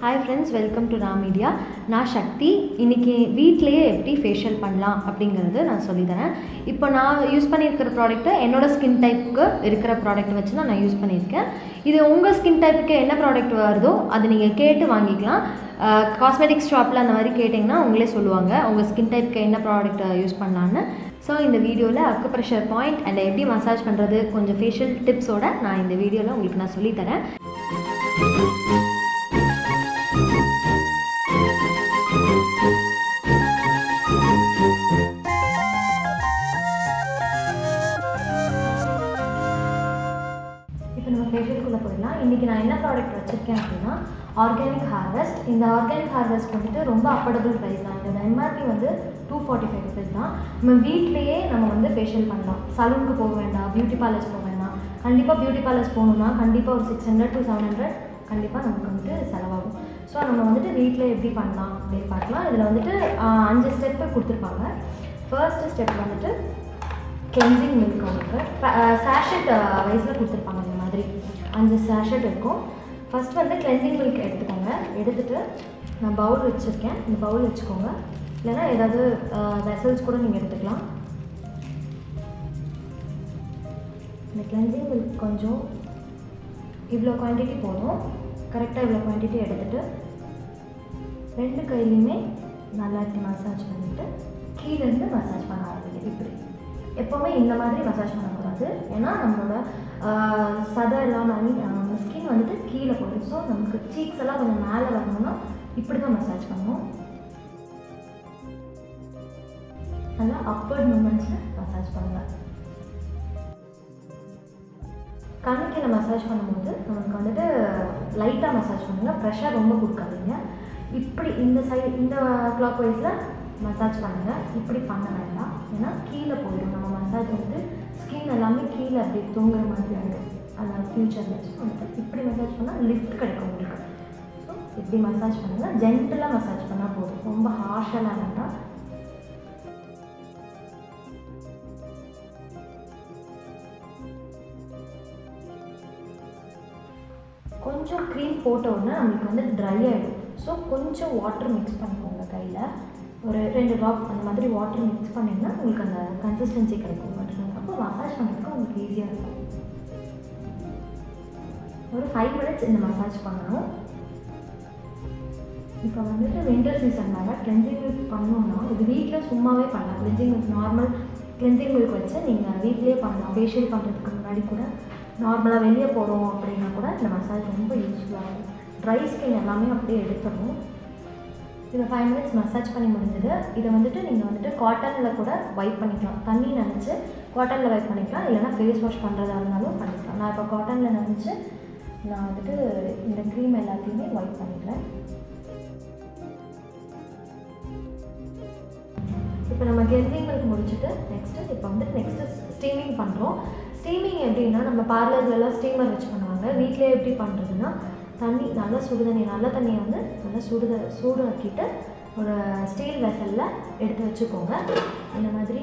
Hi friends welcome to Ram media நான் சக்தி. இன்றைக்கி வீட்டிலேயே எப்படி ஃபேஷியல் பண்ணலாம் அப்படிங்கிறது நான் சொல்லித்தரேன். இப்போ நான் யூஸ் பண்ணியிருக்கிற ப்ராடக்ட்டு என்னோடய ஸ்கின் டைப்புக்கு இருக்கிற ப்ராடக்ட் வச்சு தான் நான் யூஸ் பண்ணியிருக்கேன். இது உங்கள் ஸ்கின் டைப்புக்கு என்ன ப்ராடக்ட் வருதோ அதை நீங்கள் கேட்டு வாங்கிக்கலாம். காஸ்மெட்டிக்ஸ் ஷாப்பில் அந்த மாதிரி கேட்டிங்கன்னா உங்களே சொல்லுவாங்க உங்கள் ஸ்கின் டைப்புக்கு என்ன ப்ராடக்ட் யூஸ் பண்ணலான்னு ஸோ இந்த வீடியோவில் அக்கு ப்ரெஷர் பாயிண்ட் அண்ட் எப்படி மசாஜ் பண்ணுறது கொஞ்சம் ஃபேஷியல் டிப்ஸோட நான் இந்த வீடியோவில் உங்களுக்கு நான் சொல்லித்தரேன். இன்றைக்கி நான் என்ன ப்ராடக்ட் வச்சுருக்கேன் அப்படின்னா ஆர்கானிக் ஹார்வெஸ்ட் இந்த ஆர்கானிக் ஹார்வெஸ்ட் வந்துட்டு ரொம்ப அஃபோர்டபுள் ப்ரைஸ் தான். இந்த எம்ஆர்பி வந்து டூ ஃபார்ட்டி ஃபைவ் ருபீஸ் தான். நம்ம வீட்லேயே நம்ம வந்து ஃபேஷியல் பண்ணலாம். சலூனுக்கு போக வேண்டாம் பியூட்டி பார்லர்ஸ் போக வேண்டாம். கண்டிப்பாக பியூட்டி பார்லர்ஸ் போகணுன்னா கண்டிப்பாக ஒரு six hundred to seven hundred கண்டிப்பாக நமக்கு வந்துட்டு செலவாகும். ஸோ நம்ம வந்துட்டு வீட்டில் எப்படி பண்ணலாம் அப்படின்னு பார்க்கலாம். இதில் வந்துட்டு அஞ்சு ஸ்டெப்பு கொடுத்துருப்பாங்க. ஃபர்ஸ்ட் ஸ்டெப் வந்துட்டு கிளென்சிங் மில்க் அவங்களுக்கு சேஷட் வைஸில் கொடுத்துருப்பாங்க இந்த மாதிரி. அஞ்சு சேஷட் இருக்கும். ஃபஸ்ட் வந்து கிளென்சிங் மில்க் எடுத்துக்கோங்க. எடுத்துகிட்டு நான் பவுல் வச்சுருக்கேன். இந்த பவுல் வச்சுக்கோங்க. இல்லைன்னா ஏதாவது வெசல்ஸ் கூட நீங்கள் எடுத்துக்கலாம். இந்த கிளென்சிங் மில்க் கொஞ்சம் இவ்வளோ குவான்டிட்டி போதும். கரெக்டாக இவ்வளோ குவான்டிட்டி எடுத்துகிட்டு ரெண்டு கையிலையுமே நல்லா இருக்கு மசாஜ் பண்ணிவிட்டு கீழேருந்து மசாஜ் பண்ண ஆரம்பிக்குது இப்படி. எப்போவுமே இந்த மாதிரி மசாஜ் பண்ணக்கூடாது. ஏன்னா நம்மளோட சதை எல்லாம் நம்ம ஸ்கின் வந்துட்டு கீழே போடும் ஸோ நமக்கு சீக்ஸ் எல்லாம் கொஞ்சம் மேலே வரணும்னா இப்படி தான் மசாஜ் பண்ணுவோம். நல்லா அப்பர்ட் மூமெண்ட்ஸில் மசாஜ் பண்ணுவேன் கண்ணுக்கீழே மசாஜ் பண்ணும்போது நமக்கு வந்துட்டு லைட்டாக மசாஜ் பண்ணுங்க. ப்ரெஷர் ரொம்ப கொடுக்காதீங்க. இப்படி இந்த சைடு இந்த கிளாக் வைஸில் மசாஜ் பண்ணுங்கள் இப்படி பண்ண வேண்டாம். ஏன்னா கீழே போயிடும். நம்ம மசாஜ் வந்து ஸ்கின் எல்லாமே கீழே அப்படி தூங்குற மாதிரி ஆகிடும் அந்த ஃப்யூச்சரில் வந்துட்டு இப்படி மசாஜ் பண்ணால் லிஃப்ட் கிடைக்கும் உங்களுக்கு. ஸோ இப்படி மசாஜ் பண்ணுங்கள் ஜென்டலாக மசாஜ் பண்ணால் போதும். ரொம்ப ஹார்ஷெல்லாம் வேண்டாம். கொஞ்சம் க்ரீம் போட்ட உடனே நம்மளுக்கு வந்து ட்ரை ஆகிடும் ஸோ கொஞ்சம் வாட்டர் மிக்ஸ் பண்ணிக்கோங்க கையில். ஒரு ரெண்டு ட்ராப் அந்த மாதிரி வாட்டர் மிக்ஸ் பண்ணிங்கன்னா உங்களுக்கு அந்த கன்சிஸ்டன்சி கிடைக்கும். வாட்டர் அப்போ மசாஜ் பண்ணுறதுக்கு உங்களுக்கு ஈஸியாக இருக்கும். ஒரு ஃபைவ் மினிட்ஸ் இந்த மசாஜ் பண்ணணும். இப்போ வந்துட்டு வின்டர் சீசன்னால கிளென்சிங் மில்க் பண்ணோம்னா இது வீட்டில் சும்மாவே பண்ணலாம். Cleansing milk normal cleansing milk வச்சு நீங்கள் வீட்லேயே பண்ணலாம். ஃபேஷியல் பண்ணுறதுக்கு முன்னாடி கூட நார்மலாக வெளியே போகிறோம் அப்படின்னா கூட இந்த மசாஜ் ரொம்ப யூஸ்ஃபுல்லாக இருக்கும். ட்ரை ஸ்கின் எல்லாமே அப்படியே எடுத்துடணும். இந்த ஃபைவ் மினிட்ஸ் மசாஜ் பண்ணி முடிஞ்சது. இதை வந்துட்டு நீங்கள் வந்துட்டு காட்டனில் கூட வைப் பண்ணிக்கலாம். தண்ணி நினச்சி காட்டனில் வைப் பண்ணிக்கலாம். இல்லைன்னா ஃபேஸ் வாஷ் பண்ணுறதா இருந்தாலும் பண்ணிக்கலாம். நான் இப்போ காட்டனில் நினச்சி நான் வந்துட்டு இந்த க்ரீம் எல்லாத்தையுமே வைப் பண்ணிக்கிறேன். இப்போ நம்ம கிளென்சிங் மில்க் முடிச்சுட்டு நெக்ஸ்ட்டு இப்போ வந்து நெக்ஸ்ட்டு ஸ்டீமிங் பண்ணுறோம் ஸ்டீமிங் எப்படின்னா நம்ம பார்லர்லலாம் ஸ்டீமர் வச்சு பண்ணுவாங்க. வீட்டிலே எப்படி பண்ணுறதுன்னா தண்ணி நல்லா சுடு தண்ணி நல்ல தண்ணியை வந்து நல்லா சுடு சூடு ஆக்கிட்டு ஒரு ஸ்டீல் வெசலில் எடுத்து வச்சுக்கோங்க. இந்த மாதிரி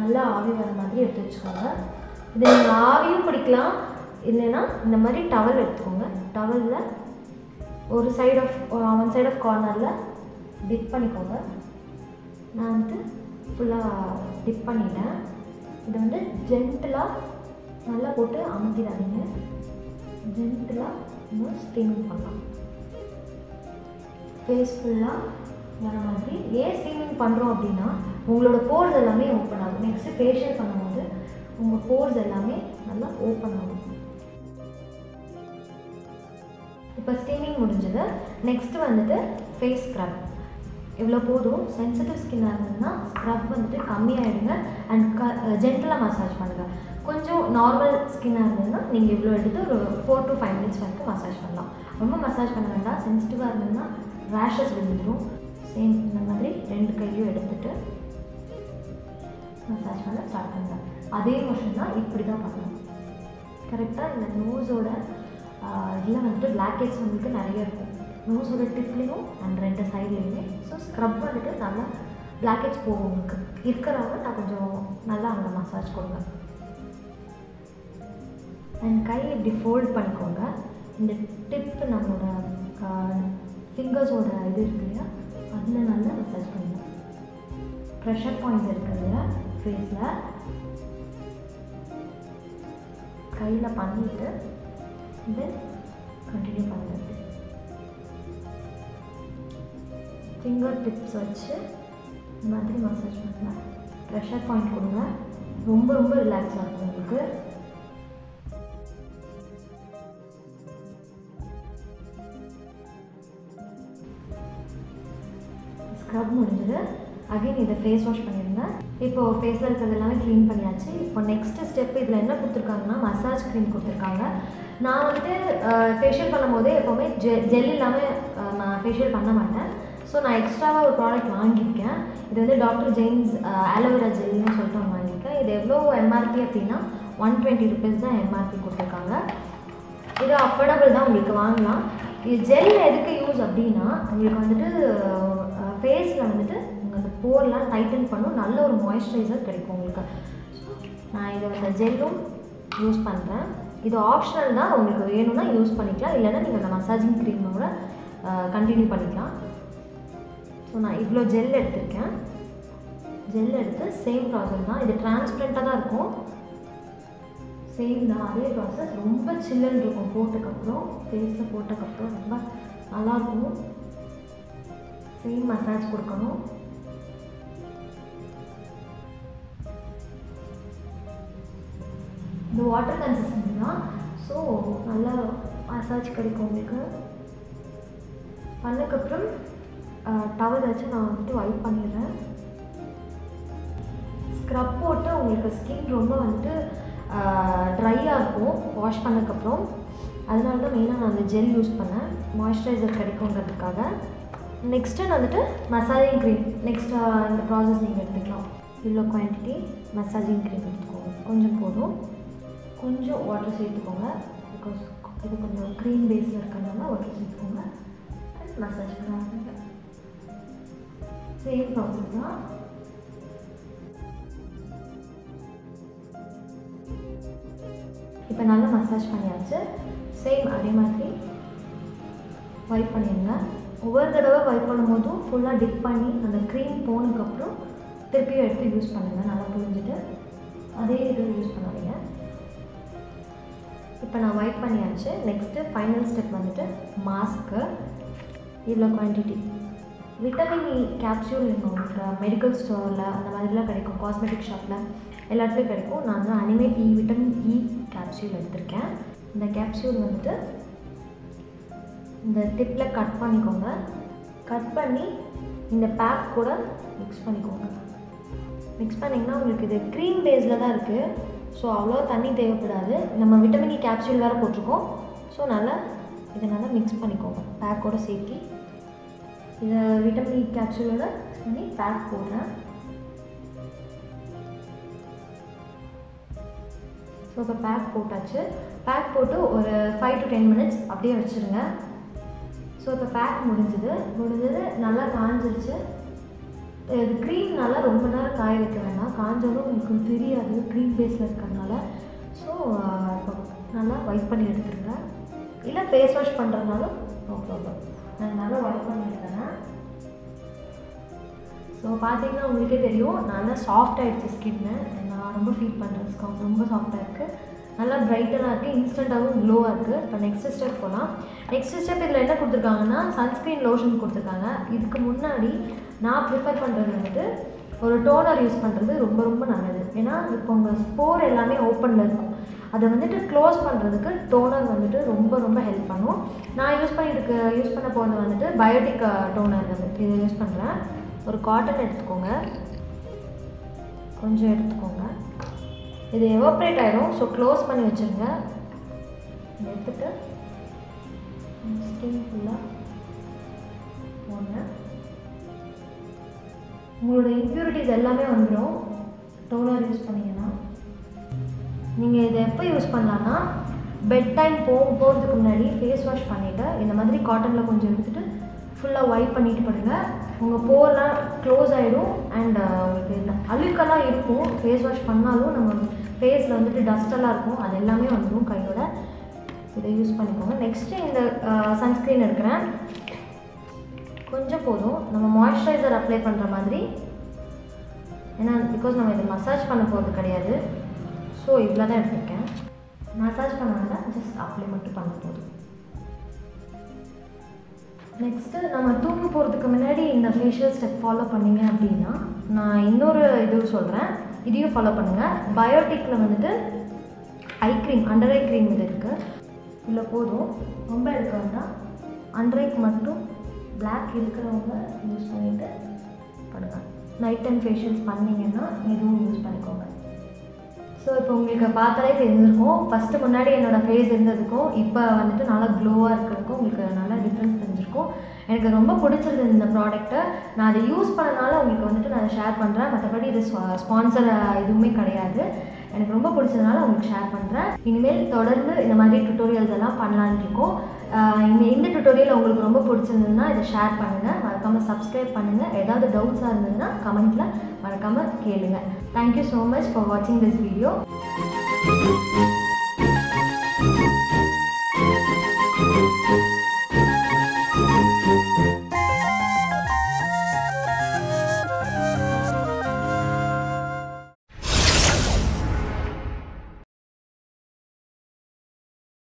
நல்லா ஆவி வர மாதிரி எடுத்து வச்சுக்கோங்க. இதை நீங்கள் ஆவியும் பிடிக்கலாம். இல்லைன்னா இந்த மாதிரி டவல் எடுத்துக்கோங்க. டவலில் ஒரு side of one side of கார்னரில் டிப் பண்ணிக்கோங்க. நான் வந்து ஃபுல்லாக டிப் பண்ணிட்டேன். இதை வந்து ஜென்டலாக நல்லா போட்டு அமுத்திடாதீங்க ஜென்டலாக இன்னும் ஸ்டீமிங் பண்ணலாம் ஃபேஸ் ஃபுல்லாக வர மாதிரி ஏன் ஸ்டீமிங் பண்ணுறோம் அப்படின்னா உங்களோட போர்ஸ் எல்லாமே ஓப்பன் ஆகும். நெக்ஸ்ட்டு ஃபேஷியல் பண்ணும்போது உங்கள் போர்ஸ் எல்லாமே நல்லா ஓப்பன் ஆகும். இப்போ ஸ்டீமிங் முடிஞ்சது. நெக்ஸ்ட்டு வந்துட்டு ஃபேஸ் ஸ்க்ரப் இவ்வளோ போதும். சென்சிட்டிவ் ஸ்கின்னாக இருந்ததுன்னா ஸ்க்ரப் வந்துட்டு கம்மியாகிடுங்க அண்ட் க ஜென்டலாக மசாஜ் பண்ணுங்கள் கொஞ்சம் நார்மல் ஸ்கின்னாக இருந்ததுன்னா நீங்கள் இவ்வளோ எடுத்து ஒரு ஃபோர் டு ஃபைவ் மினிட்ஸ் வரைக்கும் மசாஜ் பண்ணலாம். ரொம்ப மசாஜ் பண்ண வேண்டாம். சென்சிட்டிவாக இருந்ததுன்னா ரேஷஸ் விழுந்துடும் சேம் இந்த மாதிரி ரெண்டு கையும் எடுத்துகிட்டு மசாஜ் பண்ண ஸ்டார்ட் பண்ணுங்கள் அதே மோஷன் தான் இப்படி தான் பண்ணணும் கரெக்டாக இந்த நோஸோட இதில் வந்துட்டு பிளாக் ஹெட்ஸ் வந்துட்டு நிறைய இருக்கும். நோஸோட டிப்லேயும் அண்ட் ரெண்டு சைட்லேயுமே ஸோ ஸ்க்ரப் வந்துட்டு நல்லா பிளாக் ஹெட்ஸ் போகும் உங்களுக்கு. இருக்கிறவங்க நான் கொஞ்சம் நல்லா அங்கே மசாஜ் கொடுங்க. அண்ட் கை இப்படி ஃபோல்ட் பண்ணிக்கோங்க. இந்த டிப்பு நம்மளோட ஃபிங்கர்ஸோட இது இருக்கு இல்லையா? அதில் நல்லா மசாஜ் பண்ணுவோம் ப்ரெஷர் பாயிண்ட்ஸ் இருக்கு இல்லையா? ஃபேஸில் கையில் பண்ணிட்டு தென் கண்டினியூ பண்ணுறது ஃபிங்கர் டிப்ஸ் வச்சு இந்த மாதிரி மசாஜ் பண்ணலாம். ப்ரெஷர் பாயிண்ட் கொடுங்க. ரொம்ப ரொம்ப ரிலாக்ஸாக இருக்கும் உங்களுக்கு. முடிஞ்சது. அகைன் இதை ஃபேஸ் வாஷ் பண்ணியிருந்தேன். இப்போ ஃபேஸில் இருக்கிறது எல்லாமே க்ளீன் பண்ணியாச்சு. இப்போ நெக்ஸ்ட்டு ஸ்டெப் இதில் என்ன கொடுத்துருக்காங்கன்னா மசாஜ் க்ரீம் கொடுத்துருக்காங்க. நான் வந்துட்டு ஃபேஷியல் பண்ணும்போது எப்போவுமே ஜெ ஜெல் இல்லாமல் நான் ஃபேஷியல் பண்ண மாட்டேன். ஸோ நான் எக்ஸ்ட்ராவாக ஒரு ப்ராடக்ட் வாங்கியிருக்கேன். இது வந்து டாக்டர் ஜெயின்ஸ் ஆலோவேரா ஜெல்னு சொல்லிட்டு நான் வாங்கியிருக்கேன். இது எவ்வளோ எம்ஆர்பி அப்படின்னா ஒன் டுவெண்ட்டி ருபீஸ் தான் எம்ஆர்பி கொடுத்துருக்காங்க. இது அஃபோர்டபுள் தான் உங்களுக்கு வாங்கலாம். இது ஜெல் எதுக்கு யூஸ் அப்படின்னா உங்களுக்கு வந்துட்டு வந்துட்டு உங்களுக்கு போர்லாம் டைட்டன் பண்ணும். நல்ல ஒரு மாய்ஸ்சரைசர் கிடைக்கும் உங்களுக்கு. நான் இதை இந்த ஜெல்லும் யூஸ் பண்ணுறேன் இது ஆப்ஷனல் தான். உங்களுக்கு வேணும்னா யூஸ் பண்ணிக்கலாம். இல்லைன்னா நீங்கள் அந்த மசாஜிங் க்ரீமோட கண்டினியூ பண்ணிக்கலாம். ஸோ நான் இவ்வளோ ஜெல் எடுத்திருக்கேன். ஜெல் எடுத்து சேம் ப்ராசஸ் தான். இது டிரான்ஸ்பரண்ட்டாக தான் இருக்கும். சேம் தான். அதே ப்ராசஸ் ரொம்ப சில்லுன்னு இருக்கும். போட்டக்கப்புறம் ஃபேஸில் போட்டக்கப்புறம் ரொம்ப நல்லாயிருக்கும் சேம் மசாஜ் கொடுக்கணும். இது வாட்டர் கன்சிஸ்டன்சி தான். ஸோ நல்லா மசாஜ் கிடைக்கும் உங்களுக்கு. பண்ணதுக்கப்புறம் டவல் வச்சு நான் வந்துட்டு வைப் பண்ணிடுறேன். ஸ்க்ரப் போட்டு உங்களுக்கு ஸ்கின் ரொம்ப வந்துட்டு ட்ரையாக இருக்கும். வாஷ் பண்ணதுக்கப்புறம். அதனால தான் மெயினாக நான் அந்த ஜெல் யூஸ் பண்ணேன். மாய்ஸ்சரைசர் கிடைக்குங்கிறதுக்காக நெக்ஸ்ட்டு வந்துட்டு மசாஜிங் க்ரீம் நெக்ஸ்ட் இந்த ப்ராசஸ் நீங்கள் எடுத்துக்கலாம். இவ்வளோ குவான்டிட்டி மசாஜிங் க்ரீம் எடுத்துக்கோங்க. கொஞ்சம் போதும். கொஞ்சம் வாட்டர் சேர்த்துக்கோங்க. பிகாஸ் இது கொஞ்சம் க்ரீம் பேஸில் இருக்கிறதுனால வாட்டர் சேர்த்துக்கோங்க. மசாஜ் பண்ணுவாங்க சேம் ப்ராசஸ் தான். இப்போ நல்லா மசாஜ் பண்ணியாச்சு. சேம் அதே மாதிரி ஒயிட் பண்ணிடுங்க. ஒவ்வொரு தடவை வைப் பண்ணும்போதும் ஃபுல்லாக டிப் பண்ணி அந்த க்ரீம் போனதுக்கப்புறம் திருப்பியும் எடுத்து யூஸ் பண்ணுங்கள் நல்லா புரிஞ்சுட்டு அதே இது யூஸ் பண்ணாதீங்க. இப்போ நான் வைப் பண்ணியாச்சு. நெக்ஸ்ட்டு ஃபைனல் ஸ்டெப் வந்துட்டு மாஸ்க்கு இவ்வளோ குவான்டிட்டி விட்டமின் இ கேப்சூல் உங்களுக்கு மெடிக்கல் ஸ்டோரில் அந்த மாதிரிலாம் கிடைக்கும். காஸ்மெட்டிக் ஷாப்பில் எல்லாத்துலேயும் கிடைக்கும். நான் வந்து அனிமேட் இ விட்டமின் இ கேப்சூல் எடுத்திருக்கேன். இந்த கேப்சூல் வந்துட்டு இந்த டிப்பில் கட் பண்ணிக்கோங்க. கட் பண்ணி இந்த பேக் கூட மிக்ஸ் பண்ணிக்கோங்க. மிக்ஸ் பண்ணிங்கன்னா உங்களுக்கு இது க்ரீம் பேஸில் தான் இருக்குது ஸோ அவ்வளோ தண்ணி தேவைப்படாது. நம்ம விட்டமின் இ கேப்சூல் வேறு போட்டிருக்கோம். ஸோ நல்லா இதை நல்லா மிக்ஸ் பண்ணிக்கோங்க. பேக்கோடு சேர்த்து. இதை விட்டமின் இ கேப்சூலோட மிக்ஸ் பண்ணி பேக் போடுறேன். ஸோ இப்போ பேக் போட்டாச்சு. பேக் போட்டு ஒரு ஃபைவ் டு டென் மினிட்ஸ் அப்படியே வச்சுருங்க. ஸோ இப்போ பேக் முடிஞ்சுது. முடிஞ்சது நல்லா காஞ்சிருச்சு. இது க்ரீம் நல்லா ரொம்ப நேரம் காய வைக்க வேண்டாம் காஞ்சாலும் உங்களுக்கு தெரியாது. க்ரீம் பேஸில் இருக்கிறதுனால. ஸோ இப்போ நல்லா ஒயிட் பண்ணி எடுத்துருங்க. இல்லை ஃபேஸ் வாஷ் பண்ணுறதுனாலும் நோ ப்ராப்ளம் நான் நல்லா ஒயிட் பண்ணி எடுத்துறேன் ஸோ பார்த்தீங்கன்னா உங்களுக்கே தெரியும். நல்லா சாஃப்ட் ஆகிடுச்சு ஸ்கின்னு நான் ரொம்ப ஃபீல் பண்ணுறேன் ஸ்காப் ரொம்ப சாஃப்டாக இருக்குது நல்லா பிரைட்டனாக இருக்குது இன்ஸ்டண்ட்டாகவும் க்ளோவாக இருக்குது இப்போ நெக்ஸ்ட் ஸ்டெப் போகலாம் நெக்ஸ்ட் ஸ்டெப் இதில் என்ன கொடுத்துருக்காங்கன்னா சன்ஸ்க்ரீன் லோஷன் கொடுத்துருக்காங்க. இதுக்கு முன்னாடி நான் ப்ரிஃபர் பண்ணுறது வந்துட்டு ஒரு டோனர் யூஸ் பண்ணுறது ரொம்ப ரொம்ப நல்லது. ஏன்னா இப்போ உங்கள் ஸ்போர் எல்லாமே ஓப்பனில் இருக்கும். அதை வந்துட்டு க்ளோஸ் பண்ணுறதுக்கு டோனர் வந்துட்டு ரொம்ப ரொம்ப ஹெல்ப் பண்ணும். நான் யூஸ் பண்ணிட்டு யூஸ் பண்ண போகிறது வந்துட்டு பயோட்டிக் டோனர் வந்துட்டு இதை யூஸ் பண்ணுறேன் ஒரு காட்டன் எடுத்துக்கோங்க. கொஞ்சம் எடுத்துக்கோங்க. இது எவாப்ரேட் ஆகிடும் ஸோ க்ளோஸ் பண்ணி வச்சுருங்க. எடுத்துட்டு ஸ்கின் ஃபுல்லாக ஒன்று உங்களோட இம்ப்யூரிட்டிஸ் எல்லாமே வந்துடும் டோனர் யூஸ் பண்ணிங்கன்னா. நீங்கள் இதை எப்போ யூஸ் பண்ணலான்னா பெட் டைம் போ போகிறதுக்கு முன்னாடி ஃபேஸ் வாஷ் பண்ணிவிட்டு இந்த மாதிரி காட்டனில் கொஞ்சம் எடுத்துகிட்டு ஃபுல்லாக ஒயிட் பண்ணிட்டு படுங்க. உங்கள் போர்லாம் க்ளோஸ் ஆகிடும் அண்ட் உங்களுக்கு அழுக்கெல்லாம் இருக்கும். ஃபேஸ் வாஷ் பண்ணாலும் நம்ம ஃபேஸில் வந்துட்டு டஸ்டெல்லாம் இருக்கும். அது எல்லாமே வந்துடும் கையோட. இதை யூஸ் பண்ணிக்கோங்க. நெக்ஸ்ட்டு இந்த சன்ஸ்க்ரீன் எடுக்கிறேன். கொஞ்சம் போதும். நம்ம மாய்ஸ்சரைசர் அப்ளை பண்ணுற மாதிரி. ஏன்னா பிகாஸ் நம்ம இதை மசாஜ் பண்ண போகிறது கிடையாது. ஸோ இவ்வளோ தான் எடுத்திருக்கேன். மசாஜ் பண்ண வேண்டாம் ஜஸ்ட் அப்ளை மட்டும் பண்ண போதும். நெக்ஸ்ட்டு நம்ம தூங்க போகிறதுக்கு முன்னாடி இந்த ஃபேஷியல் ஸ்டெப் ஃபாலோ பண்ணீங்க அப்படின்னா நான் இன்னொரு இது சொல்கிறேன் இதையும் ஃபாலோ பண்ணுங்கள் பயோட்டிக்கில் வந்துட்டு eye cream under eye cream இது இருக்குது இதில் போதும். ரொம்ப எடுக்க வேண்டாம். அண்டர் ஐக்கு மட்டும் பிளாக் இருக்கிறவங்க யூஸ் பண்ணிவிட்டு பண்ணுங்கள் நைட் டைம் ஃபேஷியல்ஸ் பண்ணிங்கன்னா இதுவும் யூஸ் பண்ணிக்கோங்க. ஸோ இப்போ உங்களுக்கு பார்த்தாலே தெரிஞ்சிருக்கும். ஃபஸ்ட்டு முன்னாடி என்னோடய ஃபேஸ் இருந்ததுக்கும் இப்போ வந்துட்டு நல்லா க்ளோவாக இருக்கிறதுக்கும் உங்களுக்கு இருக்கும். எனக்கு ரொம்ப பிடிச்சிருந்தது இந்த ப்ராடக்ட்டை நான் அதை யூஸ் பண்ணனால உங்களுக்கு வந்துட்டு நான் ஷேர் பண்ணுறேன் மற்றபடி இது ஸ்பான்சர் எதுவுமே கிடையாது. எனக்கு ரொம்ப பிடிச்சதுனால உங்களுக்கு ஷேர் பண்ணுறேன் இனிமேல் தொடர்ந்து இந்த மாதிரி டுட்டோரியல்ஸ் எல்லாம் பண்ணலான்னு இருக்கோம். இந்த இந்த டுட்டோரியல் உங்களுக்கு ரொம்ப பிடிச்சிருந்ததுன்னா இதை ஷேர் பண்ணுங்கள் மறக்காமல் சப்ஸ்கிரைப் பண்ணுங்கள் ஏதாவது டவுட்ஸாக இருந்ததுன்னா கமெண்ட்டில் மறக்காமல் கேளுங்கள் thank you so much for வாட்சிங் திஸ் வீடியோ